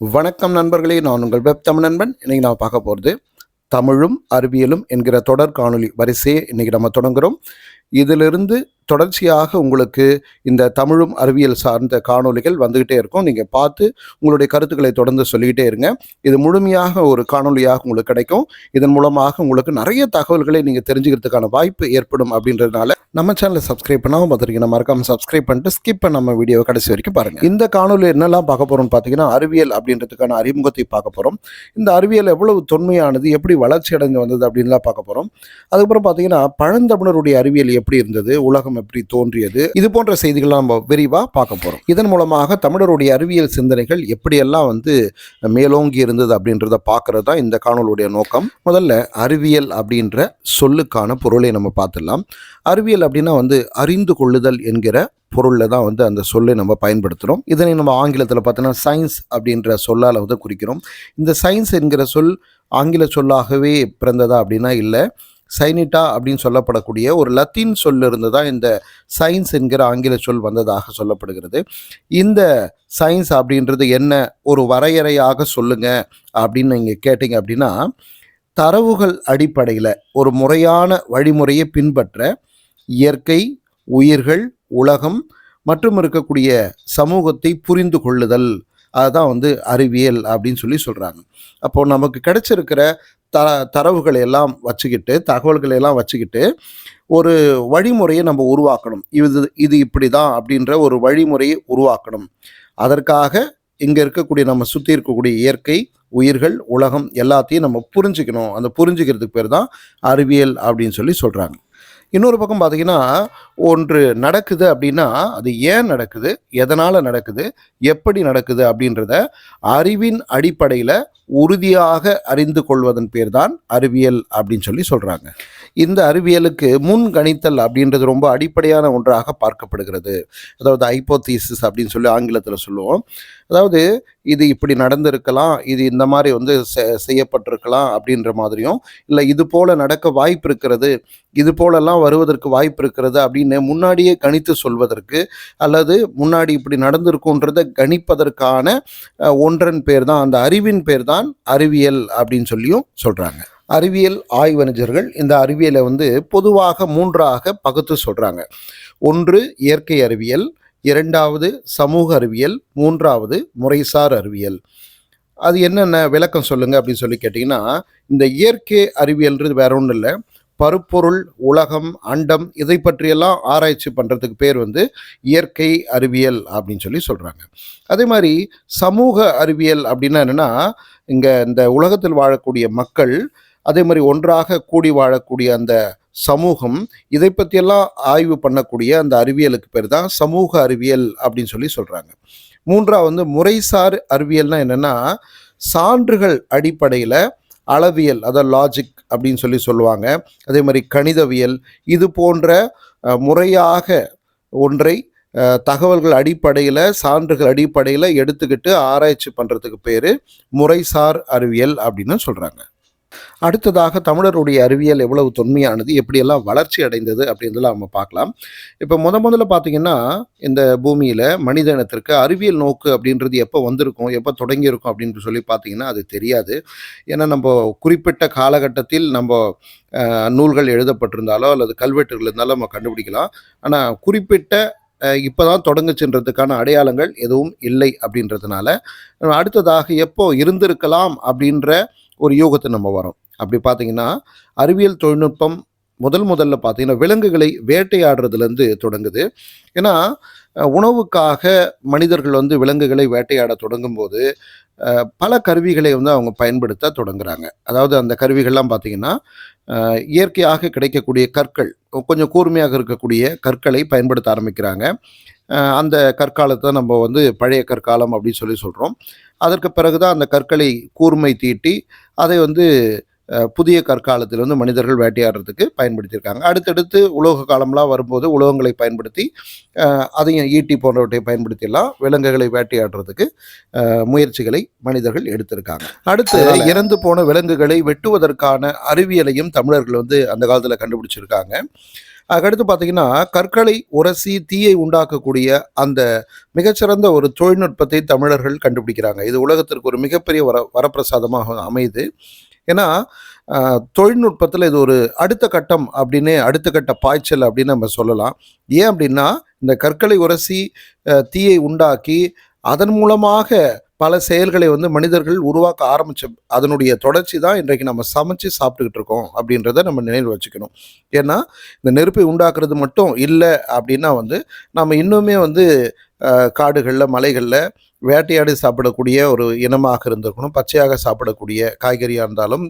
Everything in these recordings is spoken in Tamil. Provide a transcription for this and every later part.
வணக்கம் நண்பர்களே நான் உங்கள் வெப் தமிழ் நண்பன். இன்னைக்கு நான் பார்க்க போகிறது தமிழும் அறிவியலும் என்கிற தொடர் காணொலி வரிசையை இன்னைக்கு நம்ம தொடங்குகிறோம் இதிலிருந்து தொடர்ச்சியாக உங்களுக்கு இந்த தமிழும் அறிவியல் சார்ந்த காணொளிகள் வந்துக்கிட்டே இருக்கும். நீங்கள் பார்த்து உங்களுடைய கருத்துக்களை தொடர்ந்து சொல்லிக்கிட்டே இருங்க. இது முழுமையாக ஒரு காணொலியாக உங்களுக்கு கிடைக்கும். இதன் மூலமாக உங்களுக்கு நிறைய தகவல்களை நீங்கள் தெரிஞ்சுக்கிறதுக்கான வாய்ப்பு ஏற்படும் அப்படின்றதுனால நம்ம சேனலை சப்ஸ்கிரைப் பண்ணாமல் பார்த்துருக்கீங்க மறக்காமல் சப்ஸ்கிரைப் பண்ணிட்டு ஸ்கிப் நம்ம வீடியோ கடைசி வரைக்கும் பாருங்கள் இந்த காணொலி என்னெல்லாம் பார்க்க போகிறோம்னு பார்த்தீங்கன்னா அறிவியல் அப்படின்றதுக்கான அறிமுகத்தை பார்க்க போகிறோம் இந்த அறிவியல் எவ்வளவு தொன்மையானது எப்படி வளர்ச்சி அடைஞ்சு வந்தது அப்படின்லாம் பார்க்க போகிறோம் அதுக்கப்புறம் பார்த்தீங்கன்னா பழந்தமிழருடைய அறிவியல் எப்படி இருந்தது உலகம் எப்படி தோன்றியது இது போன்ற செய்திகள்லாம் நம்ம விரிவாக பார்க்க போகிறோம் இதன் மூலமாக தமிழருடைய அறிவியல் சிந்தனைகள் எப்படியெல்லாம் வந்து மேலோங்கி இருந்தது அப்படின்றத பார்க்கறது தான் இந்த காணொலியுடைய நோக்கம். முதல்ல அறிவியல் அப்படின்ற சொல்லுக்கான பொருளை நம்ம பார்த்துடலாம். அறிவியல் அப்படின்னா வந்து அறிந்து கொள்ளுதல் என்கிற பொருளில் தான் வந்து அந்த சொல்லை நம்ம பயன்படுத்துகிறோம் இதனை நம்ம ஆங்கிலத்தில் பார்த்தோன்னா சயின்ஸ் அப்படின்ற சொல்லால் வந்து குறிக்கிறோம். இந்த சயின்ஸ் என்கிற சொல் ஆங்கில சொல்லாகவே பிறந்ததா அப்படின்னா இல்லை. சைனிட்டா அப்படின்னு சொல்லப்படக்கூடிய ஒரு லத்தீன் சொல் இருந்து தான் இந்த சயின்ஸ் என்கிற ஆங்கில சொல் வந்ததாக சொல்லப்படுகிறது. இந்த சயின்ஸ் அப்படின்றது என்ன? ஒரு வரையறையாக சொல்லுங்க அப்படின்னு நீங்கள் கேட்டிங்க அப்படின்னா தரவுகள் அடிப்படையில் ஒரு முறையான வழிமுறையை பின்பற்ற இயற்கை உயிர்கள் உலகம் மற்றும் இருக்கக்கூடிய சமூகத்தை புரிந்து கொள்ளுதல். அதுதான் வந்து அறிவியல் அப்படின்னு சொல்லி சொல்கிறாங்க அப்போ நமக்கு கிடைச்சிருக்கிற த தரவுகளை எல்லாம் வச்சுக்கிட்டு தகவல்களை எல்லாம் வச்சுக்கிட்டு ஒரு வழிமுறையை நம்ம உருவாக்கணும். இது இது இப்படி தான் அப்படின்ற ஒரு வழிமுறையை உருவாக்கணும். அதற்காக இங்கே இருக்கக்கூடிய நம்ம சுற்றி இருக்கக்கூடிய இயற்கை உயிர்கள் உலகம் எல்லாத்தையும் நம்ம புரிஞ்சுக்கணும். அந்த புரிஞ்சுக்கிறதுக்கு பேர் தான் அறிவியல் அப்படின்னு சொல்லி சொல்கிறாங்க இன்னொரு பக்கம் பார்த்தீங்கன்னா ஒன்று நடக்குது அப்படின்னா அது ஏன் நடக்குது? எதனால் நடக்குது? எப்படி நடக்குது அப்படின்றத அறிவின் அடிப்படையில் உறுதியாக அறிந்து கொள்வதன் பேர் தான் அறிவியல் அப்படின்னு சொல்லி சொல்கிறாங்க இந்த அறிவியலுக்கு முன் கணித்தல் அப்படின்றது ரொம்ப அடிப்படையான ஒன்றாக பார்க்கப்படுகிறது. அதாவது ஐப்போதீசிஸ் அப்படின்னு சொல்லி ஆங்கிலத்தில் சொல்லுவோம். அதாவது இது இப்படி நடந்திருக்கலாம் இது இந்த மாதிரி வந்து செ- செய்யப்பட்டிருக்கலாம் அப்படின்ற மாதிரியும் இல்லை இது போல நடக்க வாய்ப்பு இருக்கிறது இது போலெல்லாம் வருவதற்கு வாய்ப்பு இருக்கிறது அப்படின்னு முன்னாடியே கணித்து சொல்வதற்கு அல்லது முன்னாடி இப்படி நடந்திருக்குன்றதை கணிப்பதற்கான ஒன்றன் பேர் தான் அந்த அறிவின் பேர் தான் அறிவியல் அப்படின்னு சொல்லியும் சொல்கிறாங்க அறிவியல் ஆய்வறிஞர்கள் இந்த அறிவியலை வந்து பொதுவாக மூன்றாக பகுத்து சொல்கிறாங்க ஒன்று இயற்கை அறிவியல் இரண்டாவது சமூக அறிவியல் மூன்றாவது முறைசார் அறிவியல். அது என்னென்ன விளக்கம் சொல்லுங்க அப்படின்னு சொல்லி கேட்டிங்கன்னா இந்த இயற்கை அறிவியல்ன்றது வேற ஒன்றும் இல்லை. பருப்பொருள் உலகம் அண்டம் இதை பற்றியெல்லாம் ஆராய்ச்சி பண்ணுறதுக்கு பேர் வந்து இயற்கை அறிவியல் அப்படின்னு சொல்லி சொல்கிறாங்க அதே மாதிரி சமூக அறிவியல் அப்படின்னா என்னென்னா இங்கே இந்த உலகத்தில் வாழக்கூடிய மக்கள் அதே மாதிரி ஒன்றாக கூடி வாழக்கூடிய அந்த சமூகம் இதை பற்றியெல்லாம் ஆய்வு பண்ணக்கூடிய அந்த அறிவியலுக்கு பேர் தான் சமூக அறிவியல் அப்படின்னு சொல்லி சொல்கிறாங்க மூன்றாவது வந்து முறைசார் அறிவியல்னால் என்னென்னா சான்றுகள் அடிப்படையில் அளவியல் அதாவது லாஜிக் அப்படின்னு சொல்லி சொல்லுவாங்க. அதே மாதிரி கணிதவியல் இது போன்ற முறையாக ஒன்றை தகவல்கள் அடிப்படையில் சான்றுகள் அடிப்படையில் எடுத்துக்கிட்டு ஆராய்ச்சி பண்ணுறதுக்கு பேர் முறைசார் அறிவியல் அப்படின்னு சொல்கிறாங்க அடுத்ததாக தமிழருடைய அறிவியல் எவ்வளவு தொன்மையானது எப்படியெல்லாம் வளர்ச்சி அடைந்தது அப்படின்றதெல்லாம் நம்ம பார்க்கலாம். இப்போ முத முதல்ல பார்த்தீங்கன்னா இந்த பூமியில் மனித இனத்திற்கு அறிவியல் நோக்கு அப்படின்றது எப்போ வந்திருக்கும் எப்போ தொடங்கியிருக்கும் அப்படின்னு சொல்லி பார்த்தீங்கன்னா அது தெரியாது. ஏன்னா நம்ம குறிப்பிட்ட காலகட்டத்தில் நம்ம நூல்கள் எழுதப்பட்டிருந்தாலோ அல்லது கல்வெட்டுகள் இருந்தாலும் நம்ம கண்டுபிடிக்கலாம். ஆனால் குறிப்பிட்ட இப்போ தான் தொடங்குச்சுன்றதுக்கான அடையாளங்கள் எதுவும் இல்லை அப்படின்றதுனால அடுத்ததாக எப்போ இருந்திருக்கலாம் அப்படின்ற ஒரு யூகத்தை நம்ம வரோம் அப்படி பார்த்தீங்கன்னா அறிவியல் தொழில்நுட்பம் முதல் முதல்ல பார்த்தீங்கன்னா விலங்குகளை வேட்டையாடுறதுலேருந்து தொடங்குது. ஏன்னா உணவுக்காக மனிதர்கள் வந்து விலங்குகளை வேட்டையாட தொடங்கும் போது பல கருவிகளை வந்து அவங்க பயன்படுத்த தொடங்குறாங்க. அதாவது அந்த கருவிகள்லாம் பார்த்தீங்கன்னா இயற்கையாக கிடைக்கக்கூடிய கற்கள் கொஞ்சம் கூர்மையாக இருக்கக்கூடிய கற்களை பயன்படுத்த ஆரம்பிக்கிறாங்க. அந்த கற்காலத்தை நம்ம வந்து பழைய கற்காலம் அப்படின்னு சொல்லி சொல்கிறோம் அதற்கு பிறகு தான் அந்த கற்களை கூர்மை தீட்டி அதை வந்து புதிய கற்காலத்தில் வந்து மனிதர்கள் வேட்டையாடுறதுக்கு பயன்படுத்தியிருக்காங்க. அடுத்தடுத்து உலோக காலம்லாம் வரும்போது உலோகங்களை பயன்படுத்தி அதையும் ஈட்டி போன்றவற்றை பயன்படுத்தியெல்லாம் விலங்குகளை வேட்டையாடுறதுக்கு முயற்சிகளை மனிதர்கள் எடுத்திருக்காங்க. அடுத்து இறந்து போன விலங்குகளை வெட்டுவதற்கான அறிவியலையும் தமிழர்கள் வந்து அந்த காலத்தில் கண்டுபிடிச்சிருக்காங்க. அதுக்கடுத்து பார்த்தீங்கன்னா கற்களை உரசி தீயை உண்டாக்கக்கூடிய அந்த மிகச்சிறந்த ஒரு தொழில்நுட்பத்தை தமிழர்கள் கண்டுபிடிக்கிறாங்க. இது உலகத்திற்கு ஒரு மிகப்பெரிய வர வரப்பிரசாதமாக அமையுது. ஏன்னா தொழில்நுட்பத்தில் இது ஒரு அடுத்த கட்டம் அப்படின்னு அடுத்த கட்ட பாய்ச்சல் அப்படின்னு நம்ம சொல்லலாம். ஏன் அப்படின்னா இந்த கற்களை உரசி தீயை உண்டாக்கி அதன் மூலமாக பல செயல்களை வந்து மனிதர்கள் உருவாக்க ஆரம்பிச்ச அதனுடைய தொடர்ச்சி தான் இன்றைக்கு நம்ம சமைச்சு சாப்பிட்டுக்கிட்டு இருக்கோம் அப்படின்றத நம்ம நினைவில் வச்சுக்கணும். ஏன்னா இந்த நெருப்பை உண்டாக்குறது மட்டும் இல்லை அப்படின்னா வந்து நம்ம இன்னுமே வந்து காடுகளில் மலைகளில் வேட்டையாடி சாப்பிடக்கூடிய ஒரு இனமாக இருந்திருக்கணும். பச்சையாக சாப்பிடக்கூடிய காய்கறியாக இருந்தாலும்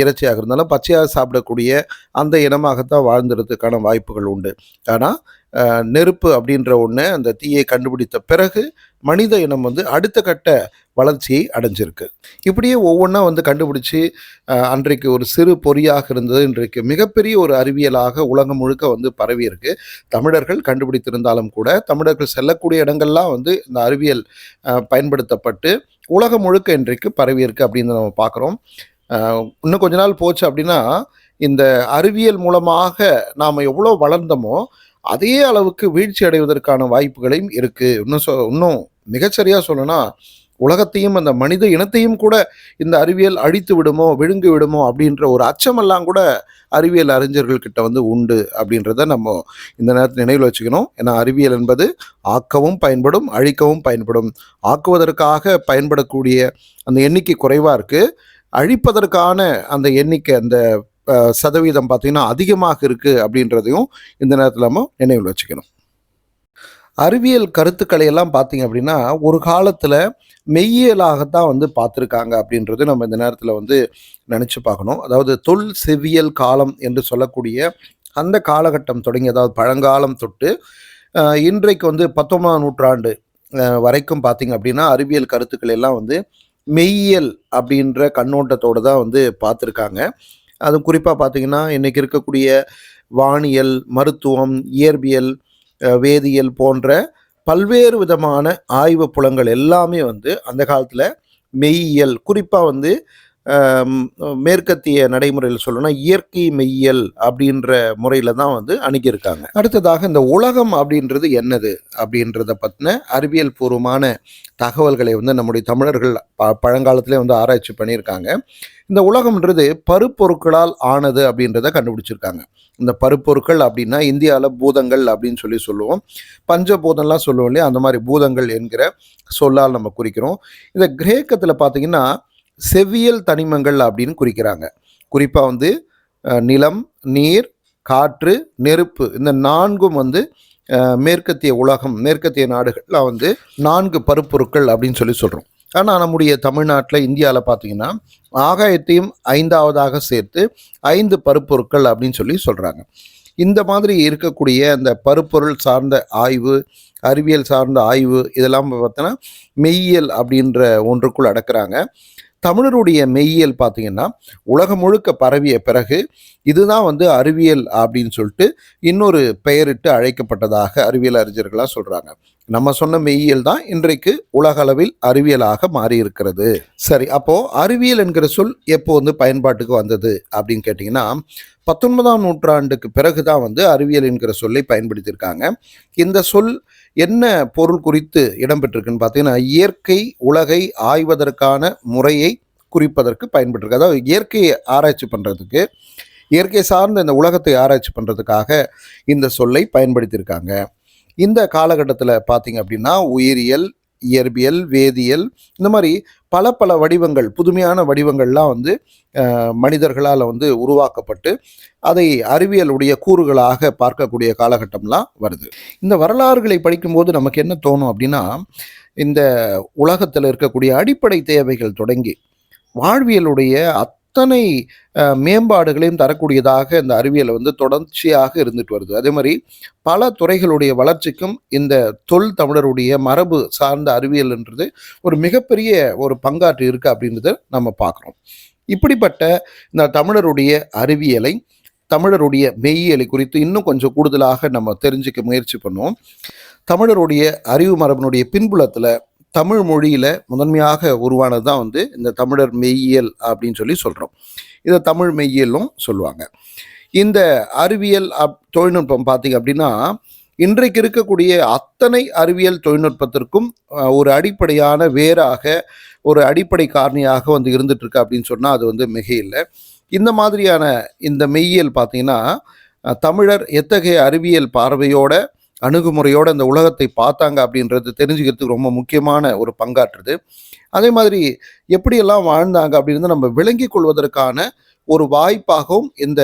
இறைச்சியாக இருந்தாலும் பச்சையாக சாப்பிடக்கூடிய அந்த இனமாகத்தான் வாழ்ந்துறதுக்கான வாய்ப்புகள் உண்டு. ஆனால் நெருப்பு அப்படின்ற ஒன்று அந்த தீயை கண்டுபிடித்த பிறகு மனித இனம் வந்து அடுத்த கட்ட வளர்ச்சியை அடைஞ்சிருக்கு. இப்படியே ஒவ்வொன்றா வந்து கண்டுபிடிச்சி அன்றைக்கு ஒரு சிறு பொறியாக இருந்தது. இன்றைக்கு மிகப்பெரிய ஒரு அறிவியலாக உலகம் முழுக்க வந்து பரவி இருக்கு தமிழர்கள் கண்டுபிடித்திருந்தாலும் கூட தமிழர்கள் செல்லக்கூடிய இடங்கள்லாம் வந்து இந்த அறிவியல் பயன்படுத்தப்பட்டு உலகம் முழுக்க இன்றைக்கு பரவி இருக்கு அப்படின்னு நம்ம பார்க்குறோம். இன்னும் கொஞ்ச நாள் போச்சு அப்படின்னா இந்த அறிவியல் மூலமாக நாம் எவ்வளோ வளர்ந்தோமோ அதே அளவுக்கு வீழ்ச்சி அடைவதற்கான வாய்ப்புகளையும் இருக்குது இன்னும் சொ இன்னும் மிகச்சரியா சொல்லணும்னா உலகத்தையும் அந்த மனித இனத்தையும் கூட இந்த அறிவியல் அழித்து விடுமோ விழுங்கி விடுமோ அப்படின்ற ஒரு அச்சமெல்லாம் கூட அறிவியல் அறிஞர்கள் கிட்ட வந்து உண்டு அப்படின்றத நம்ம இந்த நேரத்தில் நினைவில் வச்சுக்கணும். ஏன்னா அறிவியல் என்பது ஆக்கவும் பயன்படும் அழிக்கவும் பயன்படும். ஆக்குவதற்காக பயன்படக்கூடிய அந்த எண்ணிக்கை குறைவாக இருக்குது அழிப்பதற்கான அந்த எண்ணிக்கை அந்த சதவீதம் பார்த்திங்கன்னா அதிகமாக இருக்குது அப்படின்றதையும் இந்த நேரத்தில் நம்ம நினைவில் வச்சுக்கணும். அறிவியல் கருத்துக்களை எல்லாம் பார்த்தீங்க அப்படின்னா ஒரு காலத்தில் மெய்யியலாகத்தான் வந்து பார்த்துருக்காங்க அப்படின்றது நம்ம இந்த நேரத்தில் வந்து நினச்சி பார்க்கணும். அதாவது தொல் செவ்வியல் காலம் என்று சொல்லக்கூடிய அந்த காலகட்டம் தொடங்கி அதாவது பழங்காலம் தொட்டு இன்றைக்கு வந்து பத்தொன்பதாம் நூற்றாண்டு வரைக்கும் பார்த்தீங்க அப்படின்னா அறிவியல் கருத்துக்கள் எல்லாம் வந்து மெய்யியல் அப்படின்ற கண்ணோட்டத்தோடு தான் வந்து பார்த்துருக்காங்க. அது குறிப்பாக பார்த்தீங்கன்னா இன்றைக்கி இருக்கக்கூடிய வானியல் மருத்துவம் இயற்பியல் வேதியியல் போன்ற பல்வேறு விதமான ஆய்வு புலங்கள் எல்லாமே வந்து அந்த காலத்தில் மெய்யியல் குறிப்பாக வந்து மேற்கத்திய நடைமுறையில் சொல்லணும்னா இயற்கை மெய்யியல் அப்படின்ற முறையில் தான் வந்து அணுகியிருக்காங்க. அடுத்ததாக இந்த உலகம் அப்படின்றது என்னது அப்படின்றத பற்றின அறிவியல் பூர்வமான தகவல்களை வந்து நம்முடைய தமிழர்கள் ப பழங்காலத்திலே வந்து ஆராய்ச்சி பண்ணியிருக்காங்க. இந்த உலகம்ன்றது பருப்பொருட்களால் ஆனது அப்படின்றத கண்டுபிடிச்சிருக்காங்க. இந்த பருப்பொருட்கள் அப்படின்னா இந்தியாவில் பூதங்கள் அப்படின்னு சொல்லி சொல்லுவோம். பஞ்சபூதம்லாம் சொல்லுவோம் இல்லையா? அந்த மாதிரி பூதங்கள் என்கிற சொல்லால் நம்ம குறிக்கிறோம். இந்த கிரேக்கத்தில் பார்த்தீங்கன்னா செவ்வியல் தனிமங்கள் அப்படின்னு குறிக்கிறாங்க. குறிப்பாக வந்து நிலம் நீர் காற்று நெருப்பு இந்த நான்கும் வந்து மேற்கத்திய உலகம் மேற்கத்திய நாடுகளில் வந்து நான்கு பருப்பொருட்கள் அப்படின்னு சொல்லி சொல்கிறோம் ஆனால் நம்முடைய தமிழ்நாட்டில் இந்தியாவில் பார்த்தீங்கன்னா ஆகாயத்தையும் ஐந்தாவதாக சேர்த்து ஐந்து பருப்பொருட்கள் அப்படின்னு சொல்லி சொல்கிறாங்க இந்த மாதிரி இருக்கக்கூடிய அந்த பருப்பொருள் சார்ந்த ஆய்வு அறிவியல் சார்ந்த ஆய்வு இதெல்லாம் பார்த்தோன்னா மெய்யியல் அப்படின்ற ஒன்றுக்குள் அடக்கிறாங்க. தமிழருடைய மெய்யியல் பார்த்தீங்கன்னா உலகம் முழுக்க பரவிய பிறகு இதுதான் வந்து அறிவியல் அப்படின்னு சொல்லிட்டு இன்னொரு பெயரிட்டு அழைக்கப்பட்டதாக அறிவியல் அறிஞர்களாக சொல்கிறாங்க நம்ம சொன்ன மெய்யியல் தான் இன்றைக்கு உலகளவில் அறிவியலாக மாறி இருக்கிறது சரி அப்போது அறிவியல் என்கிற சொல் எப்போ வந்து பயன்பாட்டுக்கு வந்தது அப்படின்னு கேட்டிங்கன்னா பத்தொன்பதாம் நூற்றாண்டுக்கு பிறகு தான் வந்து அறிவியல் என்கிற சொல்லை பயன்படுத்தியிருக்காங்க. இந்த சொல் என்ன பொருள் குறித்து இடம்பெற்றிருக்குன்னு பார்த்தீங்கன்னா இயற்கை உலகை ஆய்வதற்கான முறையை குறிப்பதற்கு பயன்பட்டிருக்கு. அதாவது இயற்கையை ஆராய்ச்சி பண்ணுறதுக்கு இயற்கை சார்ந்த இந்த உலகத்தை ஆராய்ச்சி பண்ணுறதுக்காக இந்த சொல்லை பயன்படுத்தியிருக்காங்க. இந்த காலகட்டத்தில் பார்த்தீங்க அப்படின்னா உயிரியல் இயற்பியல் வேதியியல் இந்த மாதிரி பல பல வடிவங்கள் புதுமையான வடிவங்கள்லாம் வந்து மனிதர்களால் வந்து உருவாக்கப்பட்டு அதை அறிவியலுடைய கூறுகளாக பார்க்கக்கூடிய காலகட்டம்லாம் வருது. இந்த வரலாறுகளை படிக்கும்போது நமக்கு என்ன தோணும் அப்படின்னா இந்த உலகத்தில் இருக்கக்கூடிய அடிப்படை தேவைகள் தொடங்கி வாழ்வியலுடைய அத்தனை மேம்பாடுகளையும் தரக்கூடியதாக இந்த அறிவியல் வந்து தொடர்ச்சியாக இருந்துட்டு வருது. அதே மாதிரி பல துறைகளுடைய வளர்ச்சிக்கும் இந்த தொல் தமிழருடைய மரபு சார்ந்த அறிவியல்ன்றது ஒரு மிகப்பெரிய ஒரு பங்காற்று இருக்கு அப்படின்றத நம்ம பார்க்குறோம். இப்படிப்பட்ட இந்த தமிழருடைய அறிவியலை தமிழருடைய மெய்யியலை குறித்து இன்னும் கொஞ்சம் கூடுதலாக நம்ம தெரிஞ்சுக்க முயற்சி பண்ணுவோம். தமிழருடைய அறிவு மரபினுடைய பின்புலத்தில் தமிழ் மொழியில் முதன்மையாக உருவானது தான் வந்து இந்த தமிழர் மெய்யியல் அப்படின்னு சொல்லி சொல்கிறோம் இதை தமிழ் மெய்யியலும் சொல்லுவாங்க. இந்த அறிவியல் அப் தொழில்நுட்பம் பார்த்தீங்க அப்படின்னா இன்றைக்கு இருக்கக்கூடிய அத்தனை அறிவியல் தொழில்நுட்பத்திற்கும் ஒரு அடிப்படையான வேறாக ஒரு அடிப்படை காரணியாக வந்து இருந்துட்டுருக்கு அப்படின்னு சொன்னால் அது வந்து மிகையில்லை. இந்த மாதிரியான இந்த மெய்யியல் பார்த்தீங்கன்னா தமிழர் எத்தகைய அறிவியல் பார்வையோட அணுகுமுறையோடு இந்த உலகத்தை பார்த்தாங்க அப்படின்றது தெரிஞ்சுக்கிறதுக்கு ரொம்ப முக்கியமான ஒரு பங்காற்றுது. அதே மாதிரி எப்படியெல்லாம் வாழ்ந்தாங்க அப்படின்னு நம்ம விளங்கிக் கொள்வதற்கான ஒரு வாய்ப்பாகவும் இந்த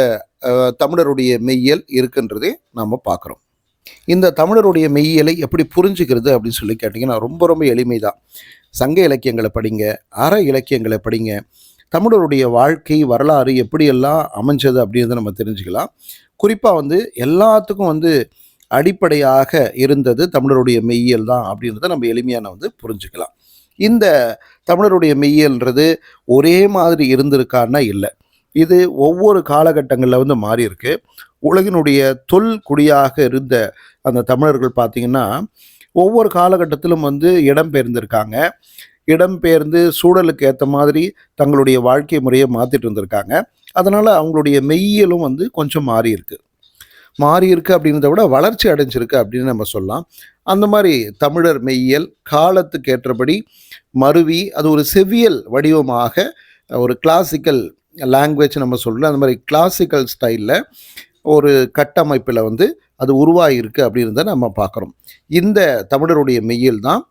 தமிழருடைய மெய்யியல் இருக்குன்றதே நம்ம பார்க்குறோம். இந்த தமிழருடைய மெய்யியலை எப்படி புரிஞ்சுக்கிறது அப்படின்னு சொல்லி கேட்டிங்கன்னா ரொம்ப ரொம்ப எளிமைதான். சங்க இலக்கியங்களை படிங்க அற இலக்கியங்களை படிங்க தமிழருடைய வாழ்க்கை வரலாறு எப்படியெல்லாம் அமைஞ்சது அப்படின்றத நம்ம தெரிஞ்சுக்கலாம். குறிப்பாக வந்து எல்லாத்துக்கும் வந்து அடிப்படையாக இருந்தது தமிழருடைய மெய்யியல் தான் அப்படின்றத நம்ம எளிமையான வந்து புரிஞ்சுக்கலாம். இந்த தமிழருடைய மெய்யியல்ன்றது ஒரே மாதிரி இருந்திருக்கான்னா இல்லை. இது ஒவ்வொரு காலகட்டங்களில் வந்து மாறி இருக்கு உலகினுடைய தொல் குடியாக இருந்த அந்த தமிழர்கள் பார்த்தீங்கன்னா ஒவ்வொரு காலகட்டத்திலும் வந்து இடம்பெயர்ந்திருக்காங்க இடம்பெயர்ந்து சூழலுக்கு ஏற்ற மாதிரி தங்களுடைய வாழ்க்கை முறையை மாற்றிட்டு இருந்திருக்காங்க. அதனால் அவங்களுடைய மெய்யியலும் வந்து கொஞ்சம் மாறி இருக்குது மாறியிருக்கு அப்படின்றத விட வளர்ச்சி அடைஞ்சிருக்கு அப்படின்னு நம்ம சொல்லலாம். அந்த மாதிரி தமிழர் மெய்யியல் காலத்துக்கு ஏற்றபடி மருவி அது ஒரு செவ்வியல் வடிவமாக ஒரு கிளாசிக்கல் லாங்குவேஜ் நம்ம சொல்லலாம் அந்த மாதிரி கிளாசிக்கல் ஸ்டைலில் ஒரு கட்டமைப்பில் வந்து அது உருவாகியிருக்கு அப்படின்றத நம்ம பார்க்குறோம். இந்த தமிழருடைய மெய்யல் தான்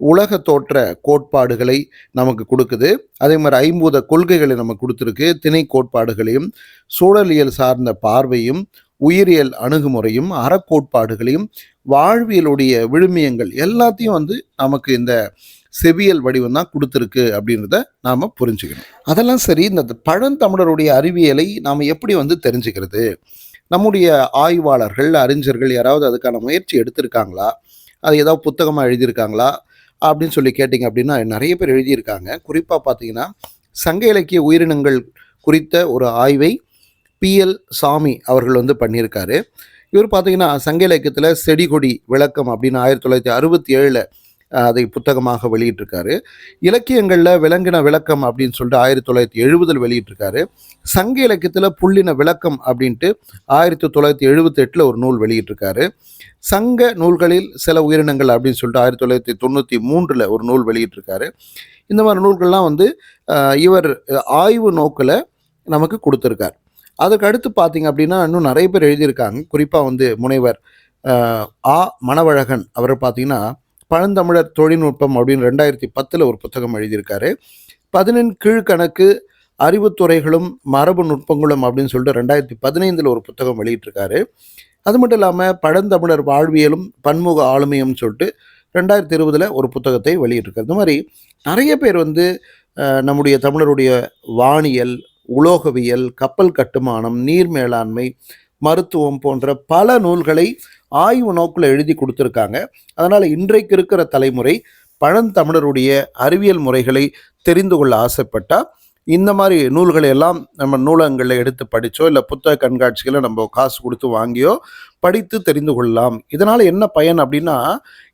உலக தோற்ற கோட்பாடுகளை நமக்கு கொடுக்குது. அதே மாதிரி ஐம்பூத கொள்கைகளை நமக்கு கொடுத்துருக்கு. திணை கோட்பாடுகளையும் சூழலியல் சார்ந்த பார்வையும் உயிரியல் அணுகுமுறையும் அறக்கோட்பாடுகளையும் வாழ்வியலுடைய விழுமியங்கள் எல்லாத்தையும் வந்து நமக்கு இந்த செவியல் வடிவம் தான் கொடுத்துருக்கு அப்படின்றத நாம் புரிஞ்சுக்கணும். அதெல்லாம் சரி இந்த பழந்தமிழருடைய அறிவியலை நாம் எப்படி வந்து தெரிஞ்சுக்கிறது? நம்முடைய ஆய்வாளர்கள் அறிஞர்கள் யாராவது அதுக்கான முயற்சி எடுத்திருக்காங்களா? அது ஏதாவது புத்தகமாக எழுதியிருக்காங்களா? அப்படின்னு சொல்லி கேட்டிங்க அப்படின்னா நிறைய பேர் எழுதியிருக்காங்க. குறிப்பாக பார்த்தீங்கன்னா சங்க இலக்கிய உயிரினங்கள் குறித்த ஒரு ஆய்வை பிஎல் சாமி அவர்கள் வந்து பண்ணியிருக்காரு. இவர் பார்த்தீங்கன்னா சங்க இலக்கியத்தில் செடி கொடி விளக்கம் அப்படின்னு ஆயிரத்தி தொள்ளாயிரத்தி அறுபத்தி ஏழில் அதை புத்தகமாக வெளியிட்டிருக்காரு. இலக்கியங்களில் விலங்கின விளக்கம் அப்படின்னு சொல்லிட்டு ஆயிரத்தி தொள்ளாயிரத்தி எழுபதில் வெளியிட்டிருக்காரு. சங்க இலக்கியத்தில் புள்ளின விளக்கம் அப்படின்ட்டு ஆயிரத்தி தொள்ளாயிரத்தி எழுபத்தெட்டில் ஒரு நூல் வெளியிட்டிருக்காரு. சங்க நூல்களில் சில உயிரினங்கள் அப்படின்னு சொல்லிட்டு ஆயிரத்தி தொள்ளாயிரத்தி தொண்ணூற்றி மூன்றில் ஒரு நூல் வெளியிட்டிருக்காரு. இந்த மாதிரி நூல்கள்லாம் வந்து இவர் ஆய்வு நோக்கில் நமக்கு கொடுத்துருக்கார். அதுக்கு அடுத்து பார்த்தீங்க அப்படின்னா இன்னும் நிறைய பேர் எழுதியிருக்காங்க. குறிப்பாக வந்து முனைவர் ஆ மணவழகன் அவர் பார்த்தீங்கன்னா பழந்தமிழர் தொழில்நுட்பம் அப்படின்னு ரெண்டாயிரத்தி பத்தில் ஒரு புத்தகம் எழுதியிருக்காரு. பதினெண் கீழ்கணக்கு அறிவுத்துறைகளும் மரபு நுட்பங்களும் அப்படின்னு சொல்லிட்டு ரெண்டாயிரத்தி பதினைந்தில் ஒரு புத்தகம் வெளியிட்டிருக்காரு. அது மட்டும் இல்லாமல் பழந்தமிழர் வாழ்வியலும் பன்முக ஆளுமையும் சொல்லிட்டு ரெண்டாயிரத்தி இருபதில் ஒரு புத்தகத்தை வெளியிட்டிருக்காரு. இந்த மாதிரி நிறைய பேர் வந்து நம்முடைய தமிழருடைய வானியல் உலோகவியல் கப்பல் கட்டுமானம் நீர் மேலாண்மை மருத்துவம் போன்ற பல நூல்களை ஆய்வு நோக்கில் எழுதி கொடுத்துருக்காங்க. அதனால் இன்றைக்கு இருக்கிற தலைமுறை பழந்தமிழருடைய அறிவியல் முறைகளை தெரிந்து கொள்ள ஆசைப்பட்டால் இந்த மாதிரி நூல்களை எல்லாம் நம்ம நூலகங்களில் எடுத்து படித்தோ இல்லை புத்தக கண்காட்சிகளை நம்ம காசு கொடுத்து வாங்கியோ படித்து தெரிந்து கொள்ளலாம். இதனால் என்ன பயன் அப்படின்னா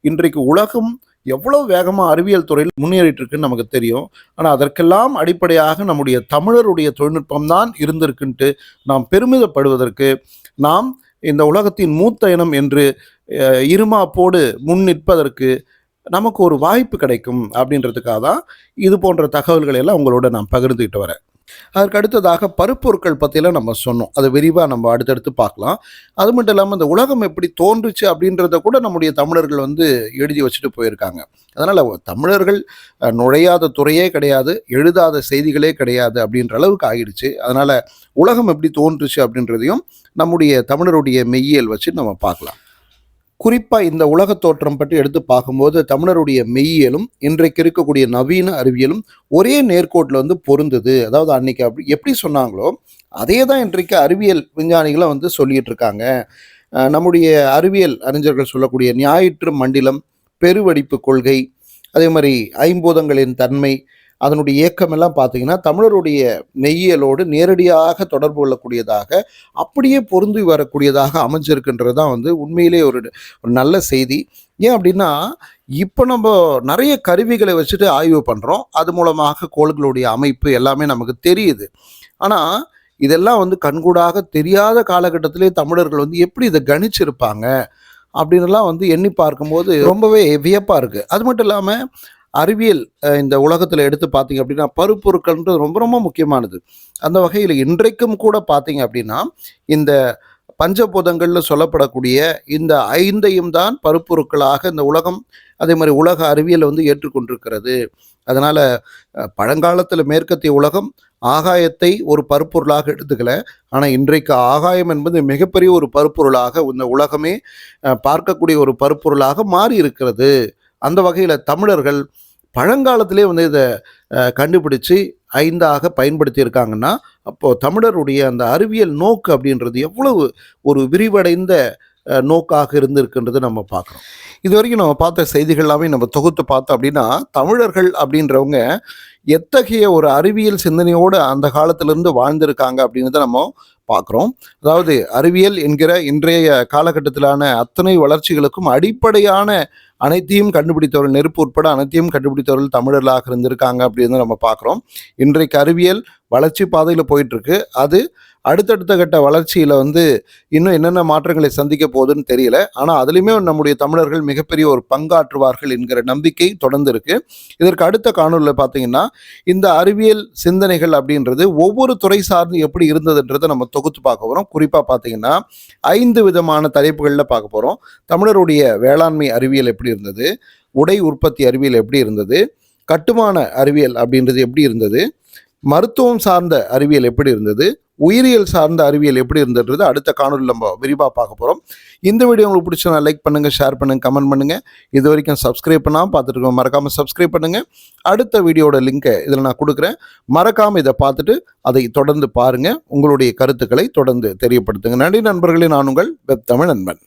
இன்றைக்கு உலகம் எவ்வளோ வேகமாக அறிவியல் துறையில் முன்னேறிட்டு இருக்குன்னு நமக்கு தெரியும். ஆனால் அதற்கெல்லாம் அடிப்படையாக நம்முடைய தமிழருடைய தொழில்நுட்பம் தான் இருந்திருக்குன்ட்டு நாம் பெருமிதப்படுவதற்கு நாம் இந்த உலகத்தின் மூத்த இனம் என்று இருமாப்போடு முன் நிற்பதற்கு நமக்கு ஒரு வாய்ப்பு கிடைக்கும் அப்படின்றதுக்காக தான் இது போன்ற தகவல்களை எல்லாம் உங்களோட நான் பகிர்ந்துக்கிட்டு வரேன். அதற்கு அடுத்ததாக பருப்பொருட்கள் பற்றியெல்லாம் நம்ம சொன்னோம். அது விரிவாக நம்ம அடுத்தடுத்து பார்க்கலாம். அது மட்டும் இல்லாமல் இந்த உலகம் எப்படி தோன்றுச்சு அப்படின்றத கூட நம்முடைய தமிழர்கள் வந்து எழுதி வச்சுட்டு போயிருக்காங்க. அதனால் தமிழர்கள் நுழையாத துறையே கிடையாது எழுதாத செய்திகளே கிடையாது அப்படின்ற அளவுக்கு ஆகிடுச்சு. அதனால் உலகம் எப்படி தோன்றுச்சு அப்படின்றதையும் நம்முடைய தமிழருடைய மெய்யியல் வச்சு நம்ம பார்க்கலாம். குறிப்பாக இந்த உலகத் தோற்றம் பற்றி எடுத்து பார்க்கும்போது தமிழருடைய மெய்யியலும் இன்றைக்கு இருக்கக்கூடிய நவீன அறிவியலும் ஒரே நேர்கோட்டில் வந்து பொருந்தது. அதாவது அன்னைக்கு அப்படி எப்படி சொன்னாங்களோ அதே தான் இன்றைக்கு அறிவியல் விஞ்ஞானிகளும் வந்து சொல்லிட்டு இருக்காங்க. நம்முடைய அறிவியல் அறிஞர்கள் சொல்லக்கூடிய ஞாயிற்று மண்டிலம் பெருவடிப்பு கொள்கை அதே மாதிரி ஐம்பூதங்களின் தன்மை அதனுடைய இயக்கமெல்லாம் பார்த்தீங்கன்னா தமிழருடைய மெய்யியலோடு நேரடியாக தொடர்பு கொள்ளக்கூடியதாக அப்படியே பொருந்து வரக்கூடியதாக அமைஞ்சிருக்குன்றது தான் வந்து உண்மையிலே ஒரு ஒரு நல்ல செய்தி. ஏன் அப்படின்னா இப்போ நம்ம நிறைய கருவிகளை வச்சுட்டு ஆய்வு பண்ணுறோம் அது மூலமாக கோள்களுடைய அமைப்பு எல்லாமே நமக்கு தெரியுது. ஆனால் இதெல்லாம் வந்து கண்கூடாக தெரியாத காலகட்டத்திலே தமிழர்கள் வந்து எப்படி இதை கணிச்சிருப்பாங்க? அப்படின்னுலாம் வந்து எண்ணி பார்க்கும்போது ரொம்பவே வியப்பாக இருக்குது அது மட்டும் இல்லாமல் அறிவியல் இந்த உலகத்தில் எடுத்து பார்த்தீங்க அப்படின்னா பருப்பொருட்கள்ன்றது ரொம்ப ரொம்ப முக்கியமானது. அந்த வகையில் இன்றைக்கும் கூட பார்த்தீங்க அப்படின்னா இந்த பஞ்சபூதங்களில் சொல்லப்படக்கூடிய இந்த ஐந்தையும் தான் பருப்பொருட்களாக இந்த உலகம் அதே மாதிரி உலக அறிவியல் வந்து ஏற்றுக்கொண்டிருக்கிறது. அதனால் பழங்காலத்தில் மேற்கத்திய உலகம் ஆகாயத்தை ஒரு பருப்பொருளாக எடுத்துக்கல. ஆனால் இன்றைக்கு ஆகாயம் என்பது மிகப்பெரிய ஒரு பருப்பொருளாக இந்த உலகமே பார்க்கக்கூடிய ஒரு பருப்பொருளாக மாறி இருக்கிறது அந்த வகையில் தமிழர்கள் பழங்காலத்திலே வந்து இதை கண்டுபிடிச்சு ஐந்தாக பயன்படுத்தியிருக்காங்கன்னா அப்போது தமிழருடைய அந்த அறிவியல் நோக்கு அப்படின்றது எவ்வளவு ஒரு விரிவடைந்த நோக்காக இருந்திருக்குன்றது நம்ம பார்க்குறோம். இது வரைக்கும் நம்ம பார்த்த செய்திகள் எல்லாமே நம்ம தொகுத்து பார்த்தோம் அப்படின்னா தமிழர்கள் அப்படின்றவங்க எத்தகைய ஒரு அறிவியல் சிந்தனையோடு அந்த காலத்திலிருந்து வாழ்ந்திருக்காங்க அப்படின்றத நம்ம பார்க்குறோம். அதாவது அறிவியல் என்கிற இன்றைய காலகட்டத்திலான அத்தனை வளர்ச்சிகளுக்கும் அடிப்படையான அனைத்தையும் கண்டுபிடித்தவர்கள் நெருப்பு உட்பட அனைத்தையும் கண்டுபிடித்தவர்கள் தமிழர்களாக இருந்திருக்காங்க அப்படின்னு நம்ம பார்க்குறோம். இன்றைக்கு அறிவியல் வளர்ச்சி பாதையில் போயிட்டுருக்கு. அது அடுத்தடுத்த கட்ட வளர்ச்சியில் வந்து இன்னும் என்னென்ன மாற்றங்களை சந்திக்க போகுதுன்னு தெரியல. ஆனால் அதுலேயுமே நம்முடைய தமிழர்கள் மிகப்பெரிய ஒரு பங்காற்றுவார்கள் என்கிற நம்பிக்கை தொடர்ந்து இருக்கு இதற்கு அடுத்த காணொலியில் பார்த்தீங்கன்னா இந்த அறிவியல் சிந்தனைகள் அப்படின்றது ஒவ்வொரு துறை சார்ந்து எப்படி இருந்ததுன்றதை நம்ம தொகுத்து பார்க்க போகிறோம் குறிப்பாக பார்த்தீங்கன்னா ஐந்து விதமான தலைப்புகளில் பார்க்க போகிறோம் தமிழருடைய வேளாண்மை அறிவியல் எப்படி இருந்தது? உடை உற்பத்தி அறிவியல் எப்படி இருந்தது? கட்டுமான அறிவியல் அப்படின்றது எப்படி இருந்தது? மருத்துவம் சார்ந்த அறிவியல் எப்படி இருந்தது? உயிரியல் சார்ந்த அறிவியல் எப்படி இருந்ததுன்றது அடுத்த காணொலி நம்ம விரிவாக பார்க்க போகிறோம் இந்த வீடியோ உங்களுக்கு பிடிச்சா லைக் பண்ணுங்கள் ஷேர் பண்ணுங்கள் கமெண்ட் பண்ணுங்கள் இது வரைக்கும் சப்ஸ்கிரைப் பண்ணாமல் பார்த்துட்டு இருக்கோம் மறக்காமல் சப்ஸ்கிரைப் பண்ணுங்கள் அடுத்த வீடியோட லிங்கை இதில் நான் கொடுக்குறேன். மறக்காமல் இதை பார்த்துட்டு அதை தொடர்ந்து பாருங்கள் உங்களுடைய கருத்துக்களை தொடர்ந்து தெரியப்படுத்துங்க. நன்றி நண்பர்களே. நான் உங்கள் வெப் தமிழ் நண்பன்.